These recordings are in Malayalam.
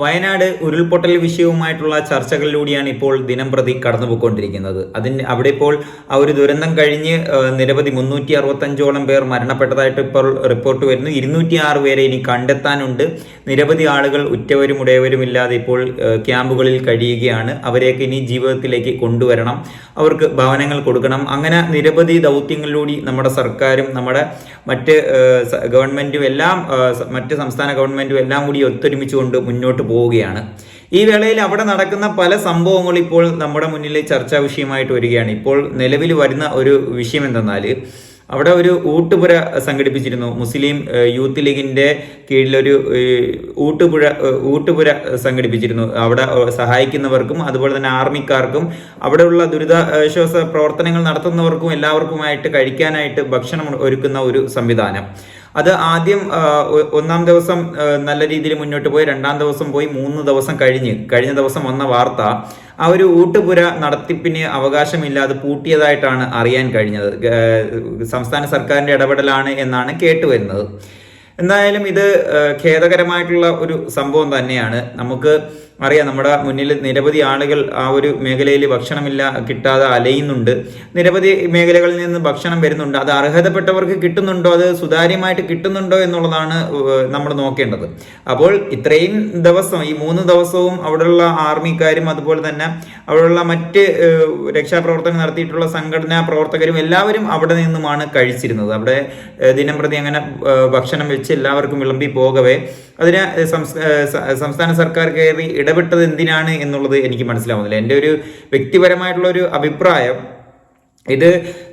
വയനാട് ഉരുൾപൊട്ടൽ വിഷയവുമായിട്ടുള്ള ചർച്ചകളിലൂടെയാണ് ഇപ്പോൾ ദിനം പ്രതി കടന്നുപോയിക്കൊണ്ടിരിക്കുന്നത്. അതിന് അവിടെ ഇപ്പോൾ ആ ഒരു ദുരന്തം കഴിഞ്ഞ് നിരവധി മുന്നൂറ്റി അറുപത്തഞ്ചോളം പേർ മരണപ്പെട്ടതായിട്ട് ഇപ്പോൾ റിപ്പോർട്ട് വരുന്നു. ഇരുന്നൂറ്റി ആറ് പേരെ ഇനി കണ്ടെത്താനുണ്ട്. നിരവധി ആളുകൾ ഉറ്റവരും ഉടയവരും ഇല്ലാതെ ഇപ്പോൾ ക്യാമ്പുകളിൽ കഴിയുകയാണ്. അവരെയൊക്കെ ഇനി ജീവിതത്തിലേക്ക് കൊണ്ടുവരണം. അവർക്ക് ഭവനങ്ങൾ കൊടുക്കണം. അങ്ങനെ നിരവധി ദൗത്യങ്ങളിലൂടെ നമ്മുടെ സർക്കാരും നമ്മുടെ മറ്റ് ഗവൺമെന്റും എല്ലാം മറ്റ് സംസ്ഥാന ഗവൺമെന്റും എല്ലാം കൂടി ഒത്തൊരുമിച്ചുകൊണ്ട് മുന്നോട്ട് പോവുകയാണ്. ഈ വേളയിൽ അവിടെ നടക്കുന്ന പല സംഭവങ്ങളും ഇപ്പോൾ നമ്മുടെ മുന്നിൽ ചർച്ചാ വിഷയമായിട്ട് വരികയാണ്. ഇപ്പോൾ നിലവിൽ വരുന്ന ഒരു വിഷയം എന്തെന്നാൽ അവിടെ ഒരു ഊട്ടുപുര സംഘടിപ്പിച്ചിരുന്നു. മുസ്ലിം യൂത്ത് ലീഗിന്റെ കീഴിലൊരു ഊട്ടുപുഴ ഊട്ടുപുര സംഘടിപ്പിച്ചിരുന്നു. അവിടെ സഹായിക്കുന്നവർക്കും അതുപോലെ തന്നെ ആർമിക്കാർക്കും അവിടെയുള്ള ദുരിതാശ്വാസ പ്രവർത്തനങ്ങൾ നടത്തുന്നവർക്കും എല്ലാവർക്കുമായിട്ട് കഴിക്കാനായിട്ട് ഭക്ഷണം ഒരുക്കുന്ന ഒരു സംവിധാനം. അത് ആദ്യം ഒന്നാം ദിവസം നല്ല രീതിയിൽ മുന്നോട്ട് പോയി രണ്ടാം ദിവസം പോയി മൂന്ന് ദിവസം കഴിഞ്ഞ് കഴിഞ്ഞ ദിവസം വന്ന വാർത്ത ആ ഒരു ഊട്ടുപുര നടത്തിപ്പിന് അവകാശമില്ലാതെ പൂട്ടിയതായിട്ടാണ് അറിയാൻ കഴിഞ്ഞത്. സംസ്ഥാന സർക്കാരിന്റെ ഇടപെടലാണ് എന്നാണ് കേട്ടുവരുന്നത് എന്തായാലും ഇത് ഖേദകരമായിട്ടുള്ള ഒരു സംഭവം തന്നെയാണ്. നമുക്ക് അറിയാം നമ്മുടെ മുന്നിൽ നിരവധി ആളുകൾ ആ ഒരു മേഖലയിൽ ഭക്ഷണമില്ല കിട്ടാതെ അലയുന്നുണ്ട്. നിരവധി മേഖലകളിൽ നിന്ന് ഭക്ഷണം വരുന്നുണ്ട്. അത് അർഹതപ്പെട്ടവർക്ക് കിട്ടുന്നുണ്ടോ? അത് സുതാര്യമായിട്ട് കിട്ടുന്നുണ്ടോ എന്നുള്ളതാണ് നമ്മൾ നോക്കേണ്ടത്. അപ്പോൾ ഇത്രയും ദിവസം ഈ മൂന്ന് ദിവസവും അവിടെയുള്ള ആർമിക്കാരും അതുപോലെ തന്നെ അവിടെയുള്ള മറ്റ് രക്ഷാപ്രവർത്തനം നടത്തിയിട്ടുള്ള സംഘടനാ പ്രവർത്തകരും എല്ലാവരും അവിടെ നിന്നുമാണ് കഴിച്ചിരുന്നത്. അവിടെ ദിനംപ്രതി ദിനം പ്രതി അങ്ങനെ ഭക്ഷണം വെച്ച് എല്ലാവർക്കും വിളമ്പി പോകവേ. അതിന് സംസ്ഥാന സർക്കാർ കയറി ഇടപെട്ടത് എന്തിനാണ് എന്നുള്ളത് എനിക്ക് മനസ്സിലാവുന്നില്ല. എന്റെ ഒരു വ്യക്തിപരമായിട്ടുള്ള ഒരു അഭിപ്രായം ഇത്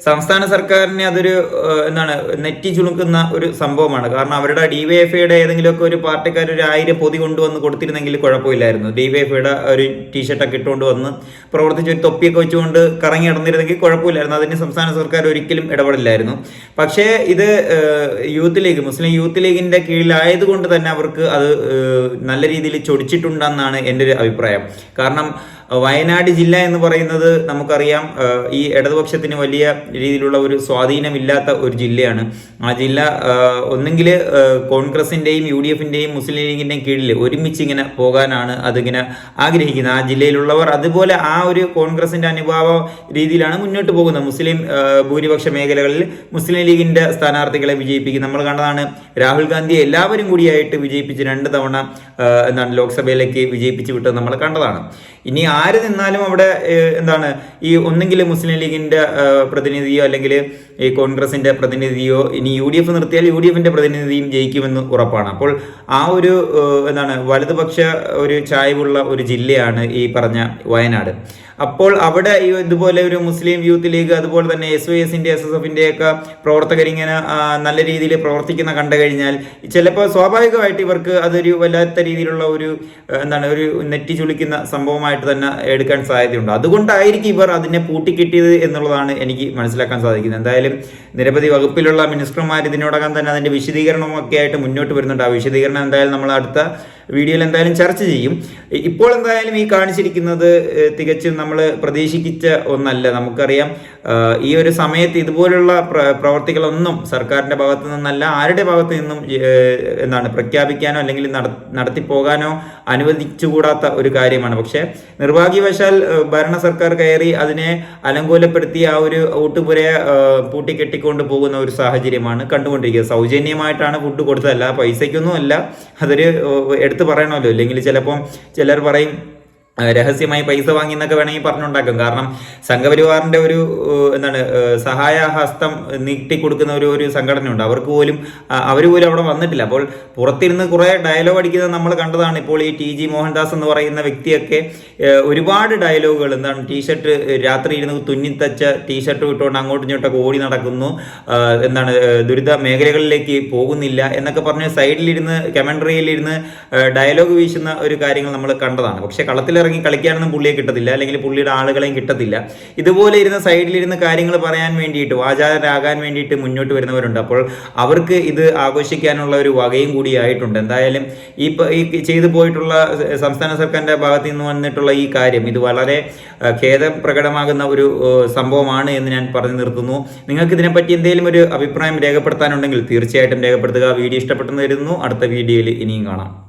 സംസ്ഥാന സർക്കാരിനെ അതൊരു എന്താണ് നെറ്റി ചുളുക്കുന്ന ഒരു സംഭവമാണ്. കാരണം അവരുടെ ഡിവൈഎഫ്ഐയുടെ ഏതെങ്കിലുമൊക്കെ ഒരു പാർട്ടിക്കാർ ഒരു ആയിരം പൊതി കൊണ്ടുവന്ന് കൊടുത്തിരുന്നെങ്കിൽ കുഴപ്പമില്ലായിരുന്നു. ഡിവൈഎഫ്ഐയുടെ ഒരു ടീഷർട്ടൊക്കെ ഇട്ടുകൊണ്ട് വന്ന് പ്രവർത്തിച്ച് ഒരു തൊപ്പിയൊക്കെ വെച്ചുകൊണ്ട് കറങ്ങി നടന്നിരുന്നെങ്കിൽ കുഴപ്പമില്ലായിരുന്നു. അതിന് സംസ്ഥാന സർക്കാർ ഒരിക്കലും ഇടപെടില്ലായിരുന്നു. പക്ഷേ ഇത് യൂത്ത് ലീഗ് മുസ്ലിം യൂത്ത് ലീഗിന്റെ കീഴിലായതുകൊണ്ട് തന്നെ അവർക്ക് അത് നല്ല രീതിയിൽ ചൊടിച്ചിട്ടുണ്ടെന്നാണ് എന്റെ ഒരു അഭിപ്രായം. കാരണം വയനാട് ജില്ല എന്ന് പറയുന്നത് നമുക്കറിയാം ഈ ഇടതുപക്ഷത്തിന് വലിയ രീതിയിലുള്ള ഒരു സ്വാധീനമില്ലാത്ത ഒരു ജില്ലയാണ്. ആ ജില്ല ഒന്നെങ്കിൽ കോൺഗ്രസിന്റെയും യു ഡി എഫിന്റെയും മുസ്ലിം ലീഗിന്റെയും കീഴിൽ ഒരുമിച്ച് ഇങ്ങനെ പോകാനാണ് അതിങ്ങനെ ആഗ്രഹിക്കുന്നത്. ആ ജില്ലയിലുള്ളവർ അതുപോലെ ആ ഒരു കോൺഗ്രസിന്റെ അനുഭാവ രീതിയിലാണ് മുന്നോട്ട് പോകുന്നത്. മുസ്ലിം ഭൂരിപക്ഷ മേഖലകളിൽ മുസ്ലിം ലീഗിന്റെ സ്ഥാനാർത്ഥികളെ വിജയിപ്പിക്കും. നമ്മൾ കണ്ടതാണ് രാഹുൽ ഗാന്ധിയെ എല്ലാവരും കൂടിയായിട്ട് വിജയിപ്പിച്ച് രണ്ട് തവണ എന്താണ് ലോക്സഭയിലേക്ക് വിജയിപ്പിച്ച് വിട്ടത് നമ്മൾ കണ്ടതാണ്. ഇനി ആര് നിന്നാലും അവിടെ എന്താണ് ഈ ഒന്നെങ്കിൽ മുസ്ലിം ലീഗിന്റെ പ്രതിനിധിയോ അല്ലെങ്കിൽ ഈ കോൺഗ്രസിന്റെ പ്രതിനിധിയോ ഇനി യു ഡി എഫ് നിർത്തിയാൽ യു ഡി എഫിന്റെ പ്രതിനിധിയും ജയിക്കുമെന്ന് ഉറപ്പാണ്. അപ്പോൾ ആ ഒരു എന്താണ് വലതുപക്ഷ ഒരു ചായ്വുള്ള ഒരു ജില്ലയാണ് ഈ പറഞ്ഞ വയനാട്. അപ്പോൾ അവിടെ ഇതുപോലെ ഒരു മുസ്ലിം യൂത്ത് ലീഗ് അതുപോലെ തന്നെ എസ് വൈ എസിന്റെ എസ് എസ് എഫിന്റെ ഒക്കെ പ്രവർത്തകരിങ്ങനെ നല്ല രീതിയിൽ പ്രവർത്തിക്കുന്ന കണ്ടു കഴിഞ്ഞാൽ ചിലപ്പോൾ സ്വാഭാവികമായിട്ട് ഇവർക്ക് അതൊരു വല്ലാത്ത രീതിയിലുള്ള ഒരു എന്താണ് ഒരു നെറ്റി ചുളിക്കുന്ന സംഭവമായിട്ട് തന്നെ എടുക്കാൻ സാധ്യതയുണ്ട്. അതുകൊണ്ടായിരിക്കും ഇവർ അതിനെ പൂട്ടിക്കിട്ടിയത് എന്നുള്ളതാണ് എനിക്ക് മനസ്സിലാക്കാൻ സാധിക്കുന്നത്. എന്തായാലും നിരവധി വകുപ്പിലുള്ള മിനിസ്റ്റർമാർ ഇതിനോടകം തന്നെ അതിന്റെ വിശദീകരണമൊക്കെ ആയിട്ട് മുന്നോട്ട് വരുന്നുണ്ട്. ആ വിശദീകരണം എന്തായാലും നമ്മൾ അടുത്ത വീഡിയോയിൽ എന്തായാലും ചർച്ച ചെയ്യും. ഇപ്പോൾ എന്തായാലും ഈ കാണിച്ചിരിക്കുന്നത് തികച്ചും നമ്മൾ പ്രതീക്ഷിച്ച ഒന്നല്ല. നമുക്കറിയാം ഈ ഒരു സമയത്ത് ഇതുപോലുള്ള പ്ര- പ്രവർത്തികളൊന്നും സർക്കാരിന്റെ ഭാഗത്തു നിന്നല്ല ആരുടെ ഭാഗത്തു നിന്നും എന്താണ് പ്രഖ്യാപിക്കാനോ അല്ലെങ്കിൽ നടത്തി നടത്തിപ്പോകാനോ അനുവദിച്ചുകൂടാത്ത ഒരു കാര്യമാണ്. പക്ഷേ നിർഭാഗ്യവശാൽ ഭരണ സർക്കാർ കയറി അതിനെ അലങ്കോലപ്പെടുത്തി ആ ഒരു ഊട്ടുപുരയെ ഏഹ്, പൂട്ടിക്കെട്ടിക്കൊണ്ട് പോകുന്ന ഒരു സാഹചര്യമാണ് കണ്ടുകൊണ്ടിരിക്കുന്നത്. സൗജന്യമായിട്ടാണ് ഫുഡ് കൊടുത്തതല്ല പൈസയ്ക്കൊന്നും അല്ല അതൊരു എടുത്തു പറയണമല്ലോ. അല്ലെങ്കിൽ ചിലപ്പം ചിലർ പറയും രഹസ്യമായി പൈസ വാങ്ങി എന്നൊക്കെ വേണമെങ്കിൽ പറഞ്ഞുണ്ടാക്കും. കാരണം സംഘപരിവാറിന്റെ ഒരു എന്താണ് സഹായ ഹസ്തം നീട്ടി കൊടുക്കുന്ന ഒരു ഒരു സംഘടനയുണ്ട്. അവർക്ക് പോലും അവർ പോലും അവിടെ വന്നിട്ടില്ല. അപ്പോൾ പുറത്തിരുന്ന് കുറെ ഡയലോഗ് അടിക്കുന്നത് നമ്മൾ കണ്ടതാണ്. ഇപ്പോൾ ഈ ടി ജി മോഹൻദാസ് എന്ന് പറയുന്ന വ്യക്തിയൊക്കെ ഒരുപാട് ഡയലോഗുകൾ എന്താണ് ടീഷർട്ട് രാത്രി ഇരുന്ന് തുന്നിത്തച്ച ടീഷർട്ട് വിട്ടുകൊണ്ട് അങ്ങോട്ടും ഇങ്ങോട്ടൊക്കെ ഓടി നടക്കുന്നു. എന്താണ് ദുരിത മേഖലകളിലേക്ക് പോകുന്നില്ല എന്നൊക്കെ പറഞ്ഞ് സൈഡിലിരുന്ന് കമൻട്രിയിലിരുന്ന് ഡയലോഗ് വീശുന്ന ഒരു കാര്യങ്ങൾ നമ്മൾ കണ്ടതാണ്. പക്ഷേ പക്ഷെ കളത്തിലിറങ്ങി കളിക്കാനൊന്നും പുള്ളിയെ കിട്ടത്തില്ല. അല്ലെങ്കിൽ പുള്ളിയുടെ ആളുകളെയും കിട്ടത്തില്ല. ഇതുപോലെ ഇരുന്ന് സൈഡിലിരുന്ന് കാര്യങ്ങൾ പറയാൻ വേണ്ടിയിട്ട് വാചാരരാകാൻ വേണ്ടിയിട്ട് മുന്നോട്ട് വരുന്നവരുണ്ട്. അപ്പോൾ അവർക്ക് ഇത് ആഘോഷിക്കാനുള്ള ഒരു വകയും കൂടി ആയിട്ടുണ്ട്. എന്തായാലും ഈ ചെയ്തു പോയിട്ടുള്ള സംസ്ഥാന സർക്കാരിന്റെ ഭാഗത്ത് നിന്ന് വന്നിട്ടുള്ള ഈ കാര്യം ഇത് വളരെ ഖേദം പ്രകടമാകുന്ന ഒരു സംഭവമാണ് എന്ന് ഞാൻ പറഞ്ഞു നിർത്തുന്നു. നിങ്ങൾക്ക് ഇതിനെപ്പറ്റി എന്തെങ്കിലും ഒരു അഭിപ്രായം രേഖപ്പെടുത്താനുണ്ടെങ്കിൽ തീർച്ചയായിട്ടും രേഖപ്പെടുത്തുക. വീഡിയോ ഇഷ്ടപ്പെട്ടെന്ന് കരുതുന്നു. അടുത്ത വീഡിയോയിൽ ഇനിയും കാണാം.